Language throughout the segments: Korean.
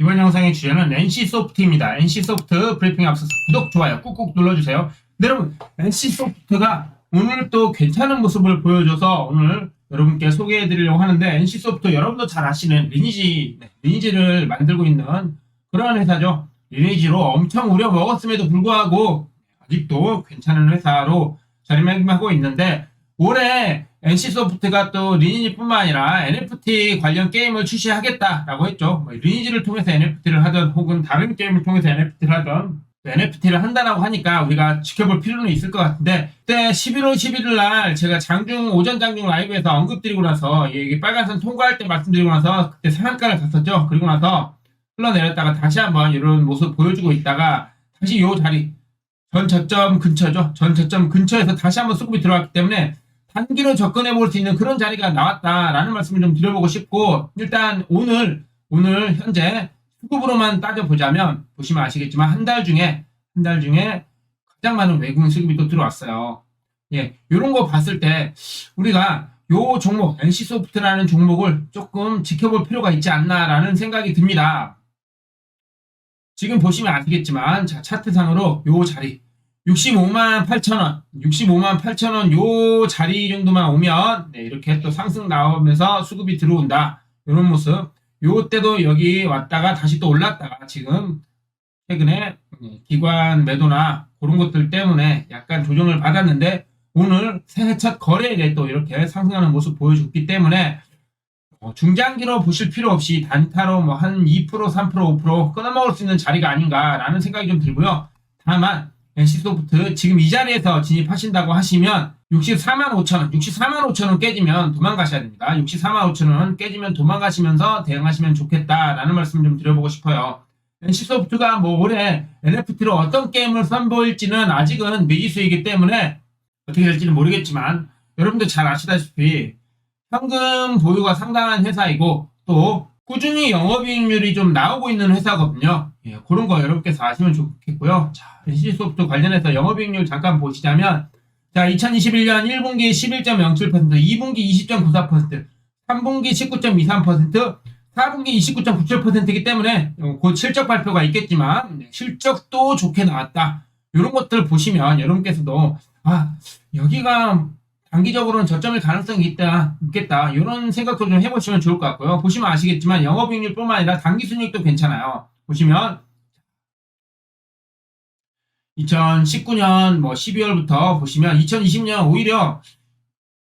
이번 영상의 주제는 NC소프트입니다. NC소프트 브리핑 앞서서 구독, 좋아요 꾹꾹 눌러주세요. 네, 여러분, NC소프트가 오늘 또 괜찮은 모습을 보여줘서 오늘 여러분께 소개해드리려고 하는데 NC소프트 여러분도 잘 아시는 리니지, 네, 리니지를 만들고 있는 그런 회사죠. 리니지로 엄청 우려 먹었음에도 불구하고 아직도 괜찮은 회사로 자리매김하고 있는데 올해 NC소프트가 또 리니지뿐만 아니라 NFT 관련 게임을 출시하겠다라고 했죠. 뭐 리니지를 통해서 NFT를 하든 혹은 다른 게임을 통해서 NFT를 하든 NFT를 한다라고 하니까 우리가 지켜볼 필요는 있을 것 같은데 그때 11월 11일 날 제가 장중 오전 장중 라이브에서 언급드리고 나서 이게 빨간선 통과할 때 말씀드리고 나서 그때 상한가를 갔었죠. 그리고 나서 흘러내렸다가 다시 한번 이런 모습 보여주고 있다가 다시 요 자리 전 저점 근처죠. 전 저점 근처에서 다시 한번 수급이 들어왔기 때문에 단기로 접근해 볼 수 있는 그런 자리가 나왔다라는 말씀을 좀 드려보고 싶고 일단 오늘 오늘 현재 수급으로만 따져보자면 보시면 아시겠지만 한 달 중에 한 달 중에 가장 많은 외국인 수급이 또 들어왔어요. 예, 이런 거 봤을 때 우리가 요 종목 NC소프트라는 종목을 조금 지켜볼 필요가 있지 않나라는 생각이 듭니다. 지금 보시면 아시겠지만 자 차트상으로 요 자리 65만 8천원. 65만 8천원 요 자리 정도만 오면 네, 이렇게 또 상승 나오면서 수급이 들어온다. 이런 모습. 요 때도 여기 왔다가 다시 또 올랐다가 지금 최근에 기관 매도나 그런 것들 때문에 약간 조정을 받았는데 오늘 새해 첫 거래일에 또 이렇게 상승하는 모습 보여줬기 때문에 어, 중장기로 보실 필요 없이 단타로 뭐 한 2% 3% 5% 끊어먹을 수 있는 자리가 아닌가라는 생각이 좀 들고요. 다만 NC소프트 지금 이 자리에서 진입하신다고 하시면 64만 5천원, 64만 5천원 깨지면 도망가셔야 됩니다. 64만 5천원 깨지면 도망가시면서 대응하시면 좋겠다라는 말씀 좀 드려보고 싶어요. NC소프트가 뭐 올해 NFT로 어떤 게임을 선보일지는 아직은 미지수이기 때문에 어떻게 될지는 모르겠지만 여러분들 잘 아시다시피 현금 보유가 상당한 회사이고 또 꾸준히 영업이익률이 좀 나오고 있는 회사거든요. 예, 그런 거 여러분께서 아시면 좋겠고요. 자, NC소프트 관련해서 영업이익률 잠깐 보시자면 자, 2021년 1분기 11.07%, 2분기 20.94%, 3분기 19.23%, 4분기 29.97%이기 때문에 어, 곧 실적 발표가 있겠지만 네, 실적도 좋게 나왔다. 이런 것들 보시면 여러분께서도 아 여기가 단기적으로는 저점일 가능성이 있다, 있겠다. 이런 생각도 좀 해보시면 좋을 것 같고요. 보시면 아시겠지만 영업이익률뿐만 아니라 단기순이익도 괜찮아요. 보시면 2019년 뭐 12월부터 보시면 2020년 오히려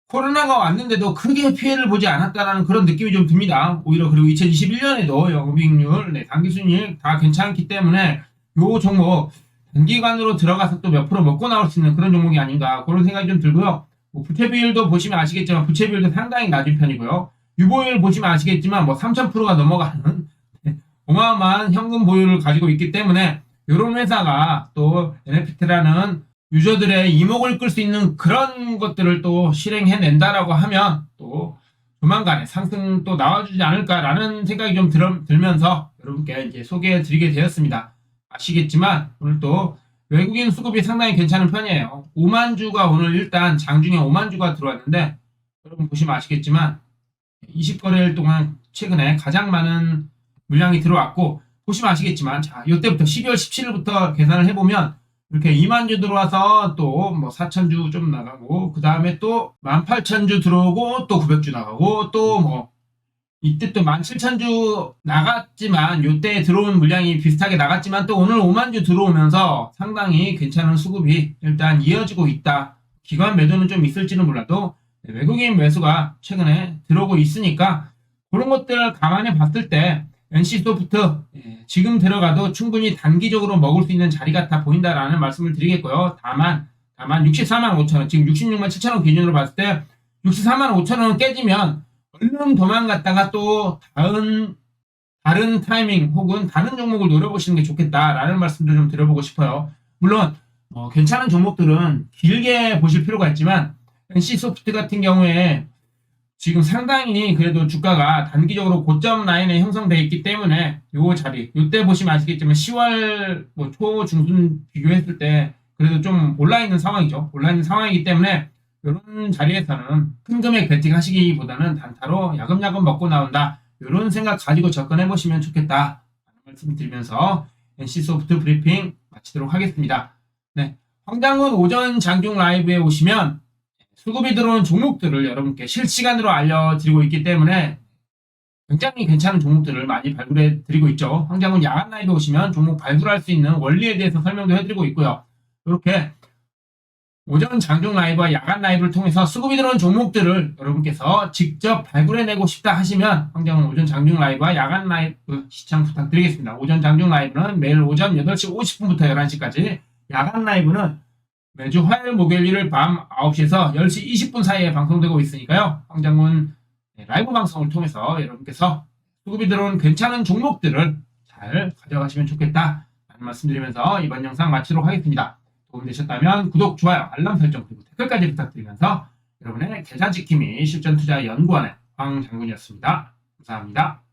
코로나가 왔는데도 크게 피해를 보지 않았다라는 그런 느낌이 좀 듭니다. 오히려 그리고 2021년에도 영업이익률, 네, 단기순이익 다 괜찮기 때문에 요 종목 단기간으로 들어가서 또 몇 프로 먹고 나올 수 있는 그런 종목이 아닌가 그런 생각이 좀 들고요. 뭐 부채 비율도 보시면 아시겠지만 부채 비율도 상당히 낮은 편이고요. 유보율 보시면 아시겠지만 뭐 3,000%가 넘어가는 어마어마한 현금 보유를 가지고 있기 때문에 이런 회사가 또 NFT라는 유저들의 이목을 끌 수 있는 그런 것들을 또 실행해낸다라고 하면 또 조만간에 상승 또 나와주지 않을까라는 생각이 좀 들, 들면서 여러분께 이제 소개해 드리게 되었습니다. 아시겠지만 오늘 또 외국인 수급이 상당히 괜찮은 편이에요. 5만 주가 오늘 일단 장중에 5만 주가 들어왔는데 여러분 보시면 아시겠지만 20거래일 동안 최근에 가장 많은 물량이 들어왔고 보시면 아시겠지만 자 이때부터 12월 17일부터 계산을 해보면 이렇게 2만 주 들어와서 또 뭐 4천 주 좀 나가고 그 다음에 또 18,000주 들어오고 또 900주 나가고 또뭐 이때 또 17,000주 나갔지만 이때 들어온 물량이 비슷하게 나갔지만 또 오늘 5만 주 들어오면서 상당히 괜찮은 수급이 일단 이어지고 있다. 기관 매도는 좀 있을지는 몰라도 외국인 매수가 최근에 들어오고 있으니까 그런 것들을 감안해 봤을 때 NC소프트 예, 지금 들어가도 충분히 단기적으로 먹을 수 있는 자리 같아 보인다라는 말씀을 드리겠고요. 다만 다만 64만 5천 원 지금 66만 7천 원 기준으로 봤을 때 64만 5천 원 깨지면 얼른 도망갔다가 또 다른 다른 타이밍 혹은 다른 종목을 노려보시는 게 좋겠다라는 말씀도 좀 드려보고 싶어요. 물론 어, 괜찮은 종목들은 길게 보실 필요가 있지만 NC소프트 같은 경우에 지금 상당히 그래도 주가가 단기적으로 고점 라인에 형성되어 있기 때문에 요 자리, 요때 보시면 아시겠지만 10월 뭐 초 중순 비교했을 때 그래도 좀 올라 있는 상황이죠. 올라 있는 상황이기 때문에 이런 자리에서는 큰 금액 베팅 하시기보다는 단타로 야금야금 먹고 나온다. 이런 생각 가지고 접근해 보시면 좋겠다. 말씀드리면서 NC소프트 브리핑 마치도록 하겠습니다. 네, 황장군 오전 장중 라이브에 오시면 수급이 들어온 종목들을 여러분께 실시간으로 알려드리고 있기 때문에 굉장히 괜찮은 종목들을 많이 발굴해 드리고 있죠. 황장군 야간 라이브 오시면 종목 발굴할 수 있는 원리에 대해서 설명도 해드리고 있고요. 이렇게 오전 장중 라이브와 야간 라이브를 통해서 수급이 들어온 종목들을 여러분께서 직접 발굴해내고 싶다 하시면 황장군 오전 장중 라이브와 야간 라이브 시청 부탁드리겠습니다. 오전 장중 라이브는 매일 오전 8시 50분부터 11시까지 야간 라이브는 매주 화요일 목요일 일요일 밤 9시에서 10시 20분 사이에 방송되고 있으니까요. 황장군 라이브 방송을 통해서 여러분께서 수급이 들어온 괜찮은 종목들을 잘 가져가시면 좋겠다. 라는 말씀드리면서 이번 영상 마치도록 하겠습니다. 도움이 되셨다면 구독, 좋아요, 알람 설정 그리고 댓글까지 부탁드리면서 여러분의 계산 지킴이 실전 투자 연구원의 황 장군이었습니다. 감사합니다.